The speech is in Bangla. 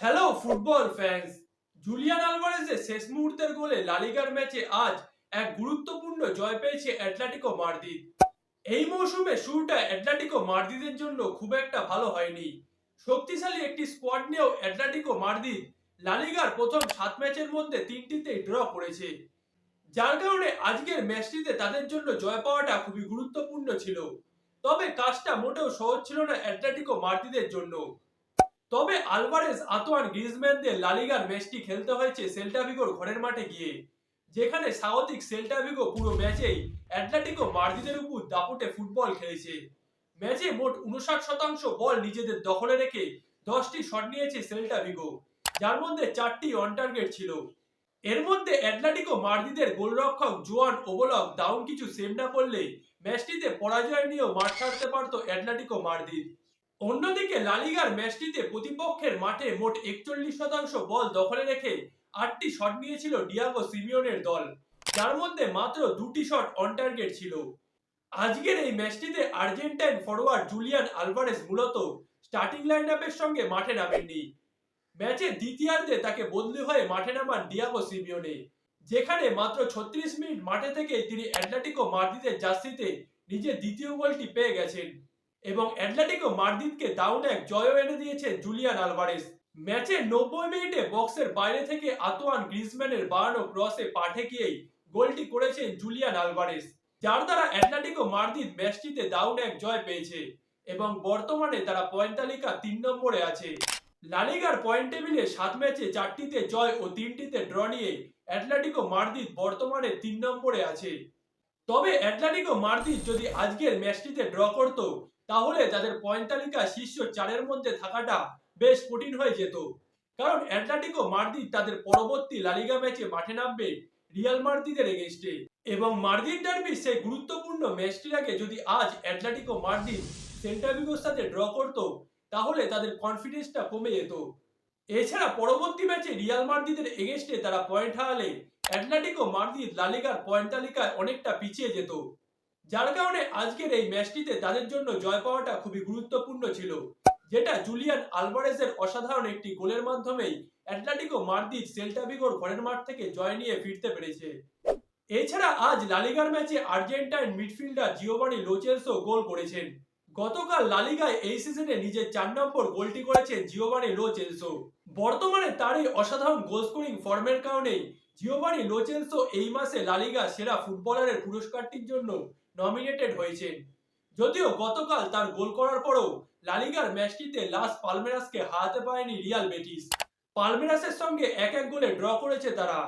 হ্যালো ফুটবল ফ্যান্স জুলিয়ান আলভারেজের শেষ মুহূর্তের গোলে লালিগার ম্যাচে আজ এক গুরুত্বপূর্ণ জয় পেয়েছে অ্যাটলেটিকো মাদ্রিদ এই মৌসুমে শুরুটা অ্যাটলেটিকো মাদ্রিদের জন্য খুব একটা ভালো হয়নি। শক্তিশালী একটি স্কোয়াড নিয়েও অ্যাটলেটিকো মাদ্রিদ লালিগার প্রথম সাত ম্যাচের মধ্যে তিনটিতেই ড্র করেছে। যার কারণে আজকের ম্যাচটিতে তাদের জন্য জয় পাওয়াটা খুবই গুরুত্বপূর্ণ ছিল। তবে কাজটা মোটেও সহজ ছিল না অ্যাটলেটিকো মাদ্রিদের জন্য। তবে আলভারেজ, আতোয়ান গ্রিজম্যানদের লালিগার ম্যাচটি খেলতে হয়েছে সেল্টাভিগোর ঘরের মাঠে গিয়ে। যেখানে স্বাগতিক সেল্টাভিগো পুরো ম্যাচেই অ্যাটলেটিকো মার্জিদের উপর দাপটে ফুটবল খেলেছে। ম্যাচে মোট উনষাট শতাংশ বল নিজেদের দখলে রেখে দশটি শট নিয়েছে সেল্টা ভিগো, যার মধ্যে চারটি অন টার্গেট ছিল। এর মধ্যে অ্যাটলেটিকো মার্জিদের গোলরক্ষক জোয়ান ওবলক দাউন কিছু সেভ না করলে ম্যাচটিতে পরাজয় নিয়েও মাঠ ছাড়তে পারত অ্যাটলেটিকো মাদ্রিদ অন্যদিকে লালিগার ম্যাচটিতে প্রতিপক্ষের মাঠে মোট একচল্লিশ শতাংশ বল দখলে রেখে আটটি শট নিয়েছিল ডিয়াগো সিমিওনের দল। যার মধ্যে মাত্র দুটি শট অন টার্গেট ছিল। আজকের এই ম্যাচটিতে আর্জেন্টাইন ফরোয়ার্ড জুলিয়ান আলভারেজ মূলত স্টার্টিং লাইন আপের সঙ্গে মাঠে নামেননি। ম্যাচে দ্বিতীয়ার্ধে তাকে বদলি হয়ে মাঠে নামান ডিয়াগো সিমিওনে। যেখানে মাত্র ছত্রিশ মিনিট মাঠে থেকে তিনি অ্যাটলেটিকো মাদ্রিদের জার্সিতে নিজের দ্বিতীয় গোলটি পেয়ে গেছেন। এবং অ্যাটলেটিকো মাদ্রিদকে দাউন এক জয়ও এনে দিয়েছেন জুলিয়ান আলভারেজ। ম্যাচের নব্বই মিনিটে বক্সের বাইরে থেকে আতোয়ান গ্রিজম্যানের বাড়ানো ক্রসে পাঠে গিয়েই গোলটি করেছেন জুলিয়ান আলভারেজ, যার দ্বারা অ্যাটলেটিকো মাদ্রিদ ম্যাচটিতে দাউন এক জয় পেয়েছে এবং বর্তমানে তারা পয়েন্ট তালিকা তিন নম্বরে আছে। লালিগার পয়েন্ট টেবিলে সাত ম্যাচে চারটিতে জয় ও তিনটিতে ড্র নিয়ে অ্যাটলেটিকো মাদ্রিদ বর্তমানে তিন নম্বরে আছে। তবে অ্যাটলেটিকো মাদ্রিদ যদি আজকের ম্যাচটিতে ড্র করত, তাহলে তাদের পয়েন্ট তালিকা শীর্ষ চারের মধ্যে থাকাটা বেশ কঠিন হয়ে যেত। কারণ অ্যাটলেটিকো মাদ্রিদ তাদের পরবর্তী লালিগা ম্যাচে মাঠে নামবে রিয়াল মাদ্রিদের এগেনস্টে এবং মাদ্রিদ ডার্বির সেই গুরুত্বপূর্ণ ম্যাচটির আগে যদি আজ অ্যাটলেটিকো মাদ্রিদ সেন্টার ভিগোর সাথে ড্র করত, তাহলে তাদের কনফিডেন্সটা কমে যেত। এছাড়া পরবর্তী ম্যাচে রিয়াল মাদ্রিদের এগেনস্টে তারা পয়েন্ট হারালে অ্যাটলেটিকো মাদ্রিদ লালিগার পয়েন্ট তালিকায় অনেকটা পিছিয়ে যেত। যার কারণে আজকের এই ম্যাচটিতে তাদের জন্য জয় পাওয়াটা খুবই গুরুত্বপূর্ণ ছিল, যেটা জুলিয়ান আলভারেজের অসাধারণ একটি গোলের মাধ্যমেই অ্যাটলেটিকো মাদ্রিদ সেল্টা ভিগোর ঘরের মাঠ থেকে জয় নিয়ে ফিরতে পেরেছে। এছাড়া আজ লালিগার ম্যাচে Argentine midfielder Giovani Lo Celso goal করেছেন। গতকাল লালিগায় এই সিজনে নিজের চার নম্বর গোলটি করেছেন জিওবানি লোচেলসো বর্তমানে তার এই অসাধারণ গোল স্কোরিং ফর্মের কারণেই জিওবানি লোচেলসো এই মাসে লালিগা সেরা ফুটবলারের পুরস্কারটির জন্য নমিনেটেড হয়েছেন। যদিও গতকাল তার গোল করার পরও লালিগার ম্যাচটিতে লাস পালমেরাসকে হারাতে পারেনি রিয়াল বেটিস। পালমেরাসের সঙ্গে এক এক গোলে ড্র করেছে তারা।